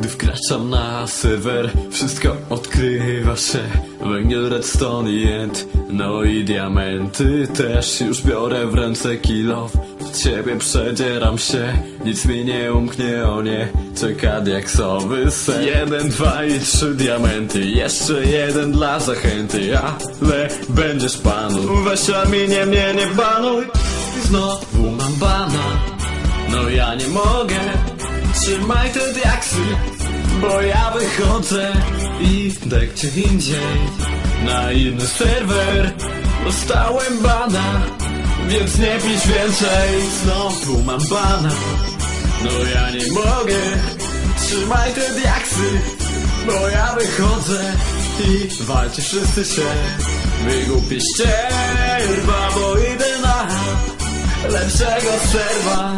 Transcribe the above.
Gdy wkraczam na serwer, wszystko odkrywa się. Węgiel, redstone i end, no i diamenty też Już biorę w ręce kilof, od ciebie przedzieram się Nic mi nie umknie, o nie, czeka diaksowy sen. Jeden, dwa i trzy diamenty, jeszcze jeden dla zachęty. Ale będziesz panu, weź Arminie mnie nie banuj. Znowu mam bana, no ja nie mogę Trzymaj te diaksy, bo ja wychodzę i idę gdzie indziej Na inny serwer dostałem bana Więc nie pisz więcej, znowu mam bana No ja nie mogę, trzymaj te diaksy Bo ja wychodzę i walcie wszyscy się. Wygłupi ścierwa, bo idę na lepszego serwa